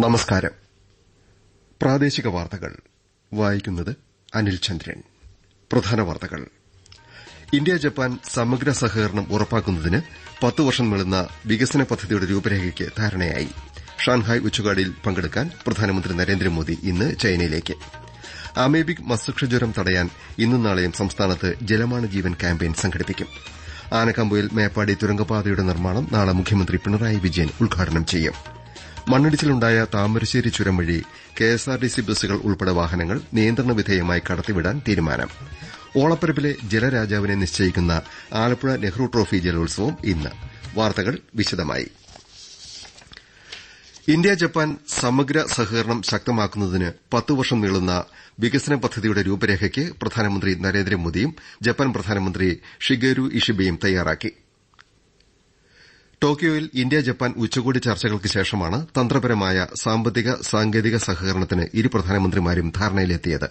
നമസ്കാരം. പ്രാദേശിക വാർത്തകൾ. വായിക്കുന്നത് അനിൽ ചന്ദ്രൻ. പ്രധാന വാർത്തകൾ. ഇന്ത്യ ജപ്പാൻ സമഗ്ര സഹകരണം ഉറപ്പാക്കുന്നതിന് പത്ത് വർഷം നീളുന്ന വികസന പദ്ധതിയുടെ രൂപരേഖയ്ക്ക് ധാരണയായി. ഷാൻഹായ് ഉച്ചകോടിയിൽ പങ്കെടുക്കാൻ പ്രധാനമന്ത്രി നരേന്ദ്രമോദി ഇന്ന് ചൈനയിലേക്ക്. അമേബിക് മസ്തിഷ്കജ്വരം തടയാൻ ഇന്നും നാളെയും സംസ്ഥാനത്ത് ജലമാണ് ജീവൻ ക്യാമ്പയിൻ സംഘടിപ്പിക്കും. ആനക്കാമ്പൊയിൽ മേപ്പാടി തുരങ്കപാതയുടെ നിർമ്മാണം നാളെ മുഖ്യമന്ത്രി പിണറായി വിജയൻ ഉദ്ഘാടനം ചെയ്യും. മണ്ണിടിച്ചിലുണ്ടായ താമരശ്ശേരി ചുരം വഴി കെഎസ്ആർടിസി ബസ്സുകൾ ഉൾപ്പെടെ വാഹനങ്ങൾ നിയന്ത്രണ വിധേയമായി കടത്തിവിടാൻ തീരുമാനം. ഓളപ്പരപ്പിലെ ജലരാജാവിനെ നിശ്ചയിക്കുന്ന ആലപ്പുഴ നെഹ്റു ട്രോഫി ജലോത്സവം ഇന്ന്. വാർത്തകൾ വിശദമായി. ഇന്ത്യ ജപ്പാൻ സമഗ്ര സഹകരണം ശക്തമാക്കുന്നതിന് പത്ത് വർഷം നീളുന്ന വികസന പദ്ധതിയുടെ രൂപരേഖയ്ക്ക് പ്രധാനമന്ത്രി നരേന്ദ്രമോദിയും ജപ്പാൻ പ്രധാനമന്ത്രി ഷിഗേരു ഇഷിബയും തയ്യാറാക്കി. ടോക്കിയോയിൽ ഇന്ത്യ ജപ്പാൻ ഉച്ചകോടി ചർച്ചകൾക്ക് ശേഷമാണ് തന്ത്രപരമായ സാമ്പത്തിക സാങ്കേതിക സഹകരണത്തിന് ഇരു പ്രധാനമന്ത്രിമാരും ധാരണയിലെത്തിയത്.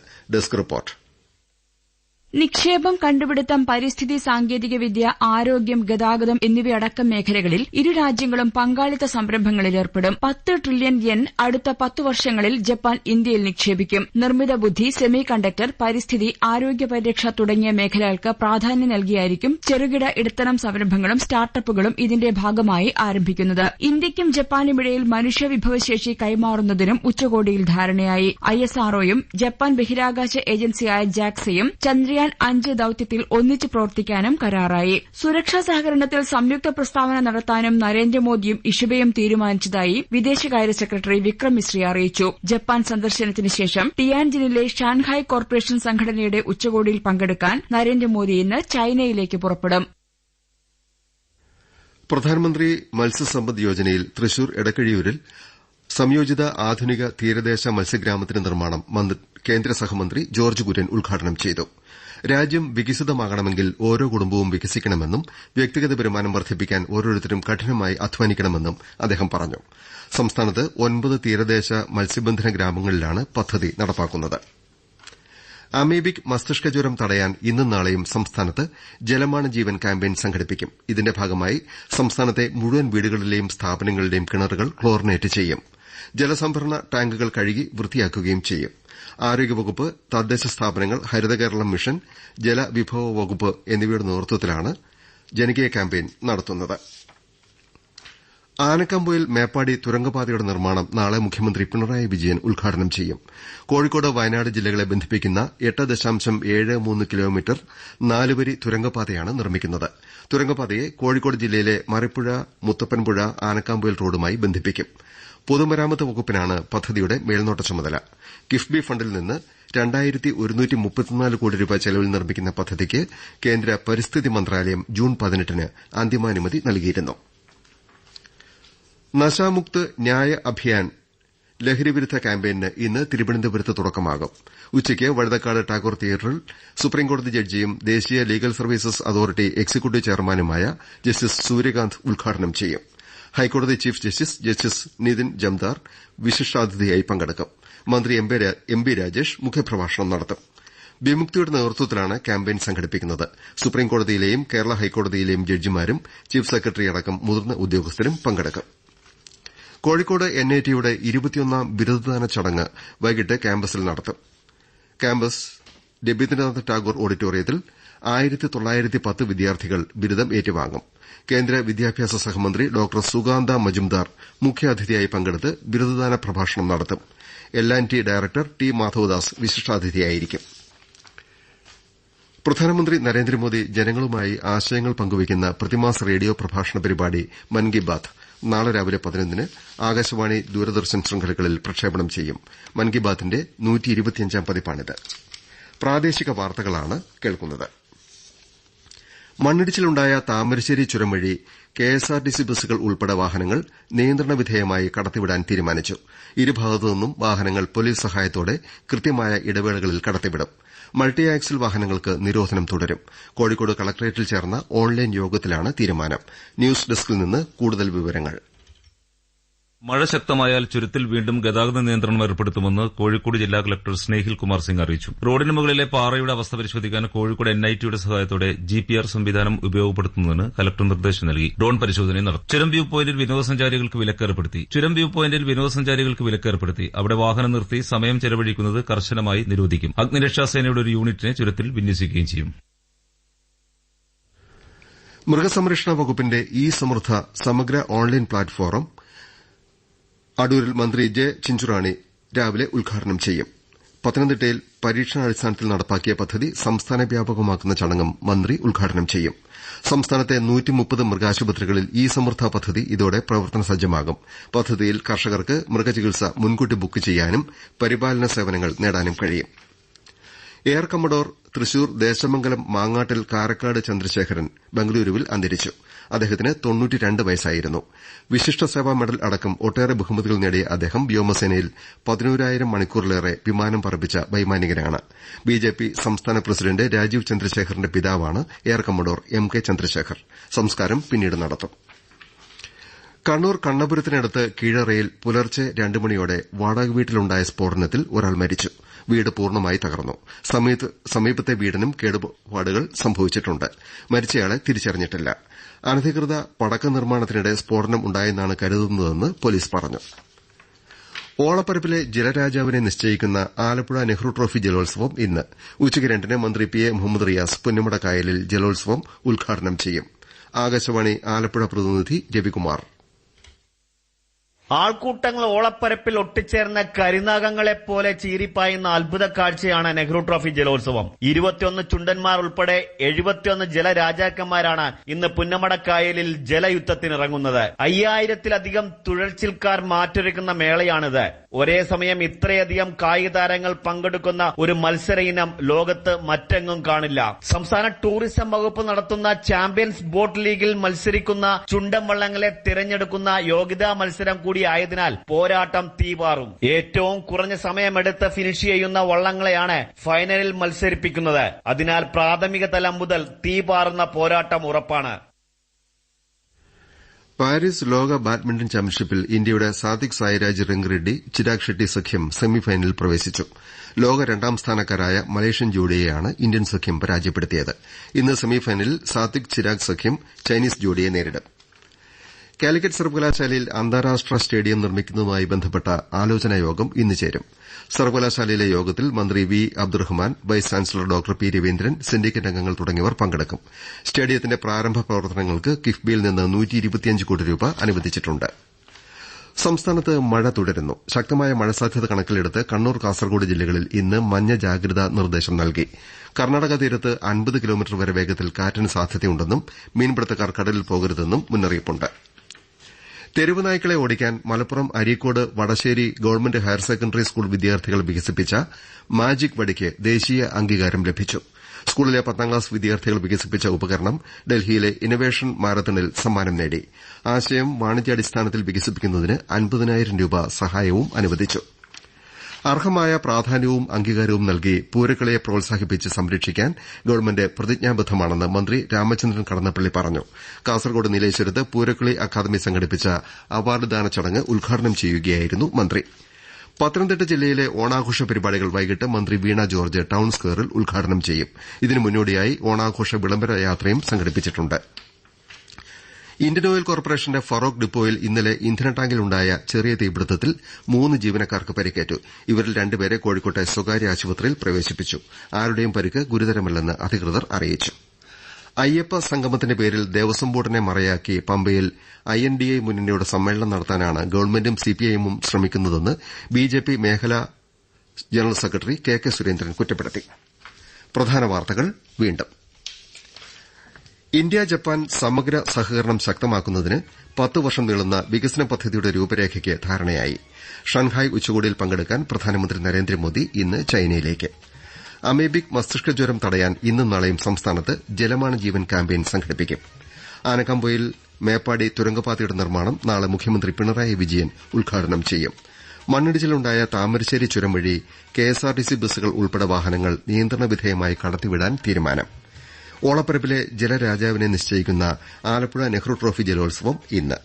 നിക്ഷേപം കണ്ടുപിടുത്തം പരിസ്ഥിതി സാങ്കേതികവിദ്യ ആരോഗ്യം ഗതാഗതം എന്നിവയടക്കം മേഖലകളിൽ ഇരു രാജ്യങ്ങളും പങ്കാളിത്ത സംരംഭങ്ങളിൽ ഏർപ്പെടും. പത്ത് ട്രില്യൺ യെൻ അടുത്ത പത്തു വർഷങ്ങളിൽ ജപ്പാൻ ഇന്ത്യയിൽ നിക്ഷേപിക്കും. നിർമ്മിത ബുദ്ധി സെമി കണ്ടക്ടർ പരിസ്ഥിതി ആരോഗ്യ പരിരക്ഷ തുടങ്ങിയ മേഖലകൾക്ക് പ്രാധാന്യം നൽകിയായിരിക്കും ചെറുകിട ഇടത്തരം സംരംഭങ്ങളും സ്റ്റാർട്ടപ്പുകളും ഇതിന്റെ ഭാഗമായി ആരംഭിക്കുന്നത്. ഇന്ത്യയ്ക്കും ജപ്പാനുമിടയിൽ മനുഷ്യവിഭവശേഷി കൈമാറുന്നതിനും ഉച്ചകോടിയിൽ ധാരണയായി. ഐഎസ്ആർഒയും ജപ്പാൻ ബഹിരാകാശ ഏജൻസിയായ ജാക്സയും ചന്ദ്രയാൻ അഞ്ച് ദൌത്യത്തിൽ ഒന്നിച്ച് പ്രവർത്തിക്കാനും കരാറായി. സുരക്ഷാ സഹകരണത്തിൽ സംയുക്ത പ്രസ്താവന നടത്താനും നരേന്ദ്രമോദിയും ഇഷിബയും തീരുമാനിച്ചതായി വിദേശകാര്യ സെക്രട്ടറി വിക്രം മിശ്രി അറിയിച്ചു. ജപ്പാൻ സന്ദർശനത്തിന് ശേഷം ടിയാൻജിനിലെ ഷാൻഹായ് കോർപ്പറേഷൻ സംഘടനയുടെ ഉച്ചകോടിയിൽ പങ്കെടുക്കാൻ നരേന്ദ്രമോദി ഇന്ന് ചൈനയിലേക്ക് പുറപ്പെടും. പ്രധാനമന്ത്രി മത്സ്യസമ്പദ് യോജനയിൽ തൃശൂർ എടക്കഴിയൂരിൽ സംയോജിത ആധുനിക തീരദേശ മത്സ്യഗ്രാമത്തിന്റെ നിർമ്മാണം കേന്ദ്ര സഹമന്ത്രി ജോർജ് കുര്യൻ ഉദ്ഘാടനം ചെയ്തു. രാജ്യം വികസിതമാകണമെങ്കിൽ ഓരോ കുടുംബവും വികസിക്കണമെന്നും വ്യക്തിഗത വരുമാനം വർദ്ധിപ്പിക്കാൻ ഓരോരുത്തരും കഠിനമായി അധ്വാനിക്കണമെന്നും അദ്ദേഹം പറഞ്ഞു. സംസ്ഥാനത്ത് ഒൻപത് തീരദേശ മത്സ്യബന്ധന ഗ്രാമങ്ങളിലാണ് പദ്ധതി നടപ്പാക്കുന്നത്. അമീബിക് മസ്തിഷ്കജ്വരം തടയാൻ ഇന്നും നാളെയും സംസ്ഥാനത്ത് ജലമാണ് ജീവൻ ക്യാമ്പയിൻ സംഘടിപ്പിക്കും. ഇതിന്റെ ഭാഗമായി സംസ്ഥാനത്തെ മുഴുവൻ വീടുകളിലെയും സ്ഥാപനങ്ങളിലെയും കിണറുകൾ ക്ലോറിനേറ്റ് ചെയ്യും. ജലസംഭരണ ടാങ്കുകൾ കഴുകി വൃത്തിയാക്കുകയും ചെയ്യും. ആരോഗ്യവകുപ്പ് തദ്ദേശ സ്ഥാപനങ്ങൾ ഹരിതകേരളം മിഷൻ ജലവിഭവ വകുപ്പ് എന്നിവയുടെ നേതൃത്വത്തിലാണ് ജനകീയ ക്യാമ്പയിൻ നടത്തുന്നത്. ആനക്കമ്പുയിൽ മേപ്പാടി തുരങ്കപാതയുടെ നിർമ്മാണം നാളെ മുഖ്യമന്ത്രി പിണറായി വിജയൻ ഉദ്ഘാടനം ചെയ്യും. കോഴിക്കോട് വയനാട് ജില്ലകളെ ബന്ധിപ്പിക്കുന്ന എട്ട് ദശാംശം ഏഴ് മൂന്ന് കിലോമീറ്റർ നാലുവരി തുരങ്കപാതയാണ് നിർമ്മിക്കുന്നത്. തുരങ്കപാതയെ കോഴിക്കോട് ജില്ലയിലെ മറിപ്പുഴ മുത്തപ്പൻപുഴ ആനക്കാമ്പുയൽ റോഡുമായി ബന്ധിപ്പിക്കും. പൊതുമരാമത്ത് വകുപ്പിനാണ് പദ്ധതിയുടെ മേൽനോട്ട ചുമതല. കിഫ്ബി ഫണ്ടിൽ നിന്ന് കോടി രൂപ ചെലവിൽ നിർമ്മിക്കുന്ന പദ്ധതിക്ക് കേന്ദ്ര പരിസ്ഥിതി മന്ത്രാലയം ജൂൺ പതിനെട്ടിന് അന്തിമാനുമതി നൽകിയിരുന്നു. നശാമുക്ത് ന്യായ അഭിയാൻ ലഹരിവിരുദ്ധ ക്യാമ്പയിന് ഇന്ന് തിരുവനന്തപുരത്ത് തുടക്കമാകും. ഉച്ചയ്ക്ക് വഴുതക്കാട് ടാഗോർ തിയേറ്ററിൽ സുപ്രീംകോടതി ജഡ്ജിയും ദേശീയ ലീഗൽ സർവീസസ് അതോറിറ്റി എക്സിക്യൂട്ടീവ് ചെയർമാനുമായ ജസ്റ്റിസ് സൂര്യകാന്ത് ഉദ്ഘാടനം ചെയ്യും. ഹൈക്കോടതി chief justice justice Nitin Jamdar വിശിഷ്ടാതിഥിയായി പങ്കെടുക്കും. മന്ത്രി എം ബി രാജേഷ് മുഖ്യപ്രഭാഷണം നടത്തും. വിമുക്തിയുടെ നേതൃത്വത്തിലാണ് ക്യാമ്പയിൻ സംഘടിപ്പിക്കുന്നത്. സുപ്രീംകോടതിയിലെയും കേരള ഹൈക്കോടതിയിലെയും ജഡ്ജിമാരും ചീഫ് സെക്രട്ടറി അടക്കം മുതിർന്ന ഉദ്യോഗസ്ഥരും പങ്കെടുക്കും. കോഴിക്കോട് എൻ ഐ ടിയുടെ ഇരുപത്തിയൊന്നാം ബിരുദദാന ചടങ്ങ് വൈകിട്ട് ക്യാമ്പസിൽ നടത്തും. ക്യാമ്പസ് രബീന്ദ്രനാഥ് ടാഗോർ ഓഡിറ്റോറിയത്തിൽ ആയിരത്തി തൊള്ളായിരത്തി പത്ത് വിദ്യാർത്ഥികൾ ബിരുദം ഏറ്റുവാങ്ങും. കേന്ദ്ര വിദ്യാഭ്യാസ സഹമന്ത്രി ഡോക്ടർ സുഗാന്ത മജുംദാർ മുഖ്യാതിഥിയായി പങ്കെടുത്ത് ബിരുദദാന പ്രഭാഷണം നടത്തും. L and T director T Madhavadas വിശിഷ്ടാതിഥിയായിരിക്കും. പ്രധാനമന്ത്രി നരേന്ദ്രമോദി ജനങ്ങളുമായി ആശയങ്ങൾ പങ്കുവയ്ക്കുന്ന പ്രതിമാസ റേഡിയോ പ്രഭാഷണ പരിപാടി മൻ കി ബാത് നാളെ രാവിലെ പതിനൊന്നിന് ആകാശവാണി ദൂരദർശൻ ശൃംഖലകളിൽ പ്രക്ഷേപണം ചെയ്യും. മൻ കി ബാത്തിന്റെ പ്രാദേശിക വാർത്തകളാണ് കേൾക്കുന്നത്. മണ്ണിടിച്ചിലുണ്ടായ താമരശ്ശേരി ചുരം വഴി കെഎസ്ആർടിസി ബസ്സുകൾ ഉൾപ്പെടെ വാഹനങ്ങൾ നിയന്ത്രണ വിധേയമായി കടത്തിവിടാൻ തീരുമാനിച്ചു. ഇരുഭാഗത്തുനിന്നും വാഹനങ്ങൾ പോലീസ് സഹായത്തോടെ കൃത്യമായ ഇടവേളകളിൽ കടത്തിവിടും. മൾട്ടി ആക്സിൽ വാഹനങ്ങൾക്ക് നിരോധനം തുടരും. കോഴിക്കോട് കളക്ടറേറ്റിൽ ചേർന്ന ഓൺലൈൻ യോഗത്തിലാണ് തീരുമാനം. ന്യൂസ് ഡെസ്കിൽ നിന്ന് കൂടുതൽ വിവരങ്ങൾ. മഴ ശക്തമായാൽ ചുരത്തിൽ വീണ്ടും ഗതാഗത നിയന്ത്രണം ഏർപ്പെടുത്തുമെന്ന് കോഴിക്കോട് ജില്ലാ കളക്ടർ സ്നേഹിൽ കുമാർ സിംഗ് അറിയിച്ചു. റോഡിന് മുകളിലെ പാറയുടെ അവസ്ഥ പരിശോധിക്കാൻ കോഴിക്കോട് എൻഐടിയുടെ സഹായത്തോടെ ജി പി ആർ സംവിധാനം ഉപയോഗപ്പെടുത്തുന്നതിന് കലക്ടർ നിർദ്ദേശം നൽകി. ഡ്രോൺ പരിശോധന നടത്തും. ചുരം വ്യൂ പോയിന്റിൽ വിനോദസഞ്ചാരികൾക്ക് വിലക്കേർപ്പെടുത്തി ചുരം വ്യൂ പോയിന്റിൽ വിനോദസഞ്ചാരികൾക്ക് വിലക്കേർപ്പെടുത്തി അവിടെ വാഹനം നിർത്തി സമയം ചെലവഴിക്കുന്നത് കർശനമായി നിരോധിക്കും. അഗ്നിരക്ഷാ സേനയുടെ ഒരു യൂണിറ്റിനെ ചുരത്തിൽ വിന്യസിക്കുകയും ചെയ്യും. മൃഗസംരക്ഷണ വകുപ്പിന്റെ ഇ സമൃദ്ധ സമഗ്ര ഓൺലൈൻ പ്ലാറ്റ്ഫോം അടൂരിൽ മന്ത്രി ജെ ചിഞ്ചുറാണി രാവിലെ ഉദ്ഘാടനം ചെയ്യും. പത്തനംതിട്ടയിൽ പരീക്ഷണാടിസ്ഥാനത്തിൽ നടപ്പാക്കിയ പദ്ധതി സംസ്ഥാന വ്യാപകമാക്കുന്ന ചടങ്ങും മന്ത്രി ഉദ്ഘാടനം ചെയ്യും. സംസ്ഥാനത്തെ മൃഗാശുപത്രികളിൽ ഇ സമൃദ്ധ പദ്ധതി ഇതോടെ പ്രവർത്തന സജ്ജമാകും. പദ്ധതിയിൽ കർഷകർക്ക് മൃഗചികിത്സ മുൻകൂട്ടി ബുക്ക് ചെയ്യാനും പരിപാലന സേവനങ്ങൾ നേടാനും കഴിയും. എയർ കമ്മഡോർ തൃശൂർ ദേശമംഗലം മാങ്ങാട്ടിൽ കാരക്കാട് ചന്ദ്രശേഖരൻ ബംഗളൂരുവിൽ അന്തരിച്ചു. അദ്ദേഹത്തിന് വയസ്സായിരുന്നു. വിശിഷ്ട സേവാ മെഡൽ അടക്കം ഒട്ടേറെ ബഹുമതികൾ നേടിയ അദ്ദേഹം വ്യോമസേനയിൽ പതിനോരായിരം മണിക്കൂറിലേറെ വിമാനം പറപ്പിച്ച വൈമാനികനാണ്. ബിജെപി സംസ്ഥാന പ്രസിഡന്റ് രാജീവ് ചന്ദ്രശേഖറിന്റെ പിതാവാണ് air commodore M K Chandrasekhar. സംസ്കാരം പിന്നീട് നടത്തും. കണ്ണൂർ കണ്ണപുരത്തിനടുത്ത് കീഴറയിൽ പുലർച്ചെ രണ്ട് മണിയോടെ വാടക വീട്ടിലുണ്ടായ സ്ഫോടനത്തിൽ ഒരാൾ മരിച്ചു. വീട് പൂർണമായി തകർന്നു. സമീപത്തെ വീടിനും കേടുപാടുകൾ സംഭവിച്ചിട്ടുണ്ട്. മരിച്ചയാളെ തിരിച്ചറിഞ്ഞിട്ടില്ല. അനധികൃത പടക്ക നിർമ്മാണത്തിനിടെ സ്ഫോടനം ഉണ്ടായെന്നാണ് കരുതുന്നതെന്ന് പോലീസ് പറഞ്ഞു. ഓളപ്പരപ്പിലെ ജലരാജാവിനെ നിശ്ചയിക്കുന്ന ആലപ്പുഴ നെഹ്റു ട്രോഫി ജലോത്സവം ഇന്ന്. ഉച്ചയ്ക്ക് രണ്ടിന് മന്ത്രി പി എ മുഹമ്മദ് റിയാസ് പുന്നമടക്കായലിൽ ജലോത്സവം ഉദ്ഘാടനം ചെയ്യും. ആകാശവാണി ആലപ്പുഴ പ്രതിനിധി രവികുമാർ. ആൾക്കൂട്ടങ്ങൾ ഓളപ്പരപ്പിൽ ഒട്ടിച്ചേർന്ന കരിനാഗങ്ങളെപ്പോലെ ചീറിപ്പായുന്ന അത്ഭുത കാഴ്ചയാണ് നെഹ്റു ട്രോഫി ജലോത്സവം. ഇരുപത്തിയൊന്ന് ചുണ്ടന്മാർ ഉൾപ്പെടെ എഴുപത്തിയൊന്ന് ജലരാജാക്കന്മാരാണ് ഇന്ന് പുന്നമടക്കായലിൽ ജലയുദ്ധത്തിനിറങ്ങുന്നത്. അയ്യായിരത്തിലധികം തുഴച്ചിൽക്കാർ മാറ്റൊരുക്കുന്ന മേളയാണിത്. ഒരേ സമയം ഇത്രയധികം കായിക താരങ്ങൾ പങ്കെടുക്കുന്ന ഒരു മത്സര ഇനം ലോകത്ത് മറ്റെങ്ങും കാണില്ല. സംസ്ഥാന ടൂറിസം വകുപ്പ് നടത്തുന്ന ചാമ്പ്യൻസ് ബോട്ട് ലീഗിൽ മത്സരിക്കുന്ന ചുണ്ടൻ വള്ളങ്ങളെ തിരഞ്ഞെടുക്കുന്ന യോഗ്യതാ മത്സരം കൂടി ആയതിനാൽ പോരാട്ടം തീപാറും. ഏറ്റവും കുറഞ്ഞ സമയമെടുത്ത് ഫിനിഷ് ചെയ്യുന്ന വള്ളങ്ങളെയാണ് ഫൈനലിൽ മത്സരിപ്പിക്കുന്നത്. അതിനാൽ പ്രാഥമിക തലം മുതൽ തീപാറുന്ന പോരാട്ടം ഉറപ്പാണ്. പാരീസ് ലോക ബാഡ്മിന്റൺ ചാമ്പ്യൻഷിപ്പിൽ ഇന്ത്യയുടെ സാത്വിക് സായിരാജ് റെങ്കിറെഡ്ഡി ചിരാഗ് ഷെട്ടി സഖ്യം സെമിഫൈനലിൽ പ്രവേശിച്ചു. ലോക രണ്ടാം സ്ഥാനക്കാരായ മലേഷ്യൻ ജോഡിയെയാണ് ഇന്ത്യൻ സഖ്യം പരാജയപ്പെടുത്തിയത്. ഇന്ന് സെമിഫൈനലിൽ സാത്വിക് ചിരാഗ് സഖ്യം ചൈനീസ് ജോഡിയെ നേരിടും. കാലിക്കറ്റ് സർവകലാശാലയിൽ അന്താരാഷ്ട്ര സ്റ്റേഡിയം നിർമ്മിക്കുന്നതുമായി ബന്ധപ്പെട്ട ആലോചനായോഗം ഇന്ന് ചേരും. സർവകലാശാലയിലെ യോഗത്തിൽ മന്ത്രി V Abdurahman vice chancellor doctor P Raveendran syndicate അംഗങ്ങൾ തുടങ്ങിയവർ പങ്കെടുക്കും. സ്റ്റേഡിയത്തിന്റെ പ്രാരംഭ പ്രവർത്തനങ്ങൾക്ക് കിഫ്ബിയിൽ നിന്ന് കോടി രൂപ അനുവദിച്ചിട്ടുണ്ട്. സംസ്ഥാനത്ത് മഴ തുടരുന്നു. ശക്തമായ മഴ സാധ്യത കണക്കിലെടുത്ത് കണ്ണൂർ കാസർകോട് ജില്ലകളിൽ ഇന്ന് മഞ്ഞ ജാഗ്രതാ നിർദ്ദേശം നൽകി. കർണാടക തീരത്ത് അൻപത് കിലോമീറ്റർ വരെ വേഗത്തിൽ കാറ്റിന് സാധ്യതയുണ്ടെന്നും മീൻപിടുത്തക്കാർ കടലിൽ പോകരുതെന്നും മുന്നറിയിപ്പുണ്ട്. തെരുവ് നായ്ക്കളെ ഓടിക്കാൻ Malappuram Areekode Vadasseri government higher secondary school വിദ്യാർത്ഥികൾ വികസിപ്പിച്ച മാജിക് വടിക്ക് ദേശീയ അംഗീകാരം ലഭിച്ചു. സ്കൂളിലെ പത്താം ക്ലാസ് വിദ്യാർത്ഥികൾ വികസിപ്പിച്ച ഉപകരണം ഡൽഹിയിലെ ഇന്നവേഷൻ മാരത്തണിൽ സമ്മാനം നേടി. ആശയം വാണിജ്യാടിസ്ഥാനത്തിൽ വികസിപ്പിക്കുന്നതിന് അൻപതിനായിരം രൂപ സഹായവും അനുവദിച്ചു. അർഹമായ പ്രാധാന്യവും അംഗീകാരവും നൽകി പൂരക്കളിയെ പ്രോത്സാഹിപ്പിച്ച് സംരക്ഷിക്കാൻ ഗവൺമെന്റ് പ്രതിജ്ഞാബദ്ധമാണെന്ന് മന്ത്രി രാമചന്ദ്രൻ കടന്നപ്പള്ളി പറഞ്ഞു. കാസർകോട് നീലേശ്വരത്ത് പൂരക്കളി അക്കാദമി സംഘടിപ്പിച്ച അവാർഡ്ദാന ചടങ്ങ് ഉദ്ഘാടനം ചെയ്യുകയായിരുന്നു മന്ത്രി. പത്തനംതിട്ട ജില്ലയിലെ ഓണാഘോഷ പരിപാടികൾ വൈകിട്ട് മന്ത്രി വീണ ജോർജ് ടൌൺ സ്ക്വയറിൽ ഉദ്ഘാടനം ചെയ്യും. ഇതിനു മുന്നോടിയായി ഓണാഘോഷ വിളംബര യാത്രയും സംഘടിപ്പിച്ചിട്ടുണ്ട്. ഇന്ത്യൻ ഓയിൽ കോർപ്പറേഷന്റെ ഫറോക്ക് ഡിപ്പോയിൽ ഇന്നലെ ഇന്ധന ടാങ്കിലുണ്ടായ ചെറിയ തീപിടുത്തത്തിൽ മൂന്ന് ജീവനക്കാർക്ക് പരിക്കേറ്റു. ഇവരിൽ രണ്ടുപേരെ കോഴിക്കോട്ടെ സ്വകാര്യ ആശുപത്രിയിൽ പ്രവേശിപ്പിച്ചു. ആരുടെയും പരിക്ക് ഗുരുതരമല്ലെന്ന് അധികൃതർ അറിയിച്ചു. അയ്യപ്പ സംഗമത്തിന്റെ പേരിൽ ദേവസ്വം ബോർഡിനെ മറയാക്കി പമ്പയിൽ ഐ എൻ ഡി എ മുന്നണിയുടെ സമ്മേളനം നടത്താനാണ് ഗവൺമെന്റും സിപിഐഎമ്മും ശ്രമിക്കുന്നതെന്ന് ബിജെപി മേഖലാ general secretary K K Surendran കുറ്റപ്പെടുത്തി. ഇന്ത്യ ജപ്പാൻ സമഗ്ര സഹകരണം ശക്തമാക്കുന്നതിന് പത്ത് വർഷം നീളുന്ന വികസന പദ്ധതിയുടെ രൂപരേഖയ്ക്ക് ധാരണയായി. ഷാൻഹായ് ഉച്ചകോടിയിൽ പങ്കെടുക്കാൻ പ്രധാനമന്ത്രി നരേന്ദ്രമോദി ഇന്ന് ചൈനയിലേക്ക്. അമേബിക് മസ്തിഷ്ക ജ്വരം തടയാൻ ഇന്നും നാളെയും സംസ്ഥാനത്ത് ജലമാണ് ജീവൻ ക്യാമ്പയിൻ സംഘടിപ്പിക്കും. ആനക്കാംപൊയിൽ മേപ്പാടി തുരങ്കപാതയുടെ നിർമ്മാണം നാളെ മുഖ്യമന്ത്രി പിണറായി വിജയൻ ഉദ്ഘാടനം ചെയ്യും. മണ്ണിടിച്ചിലുണ്ടായ താമരശ്ശേരി ചുരം വഴി കെഎസ്ആർടിസി ബസ്സുകൾ ഉൾപ്പെടെ വാഹനങ്ങൾ നിയന്ത്രണ വിധേയമായി കടത്തിവിടാൻ തീരുമാനം. ഓളപ്പരപ്പിലെ ജലരാജാവിനെ നിശ്ചയിക്കുന്ന ആലപ്പുഴ നെഹ്റു ട്രോഫി ജലോത്സവം ഇന്ന്.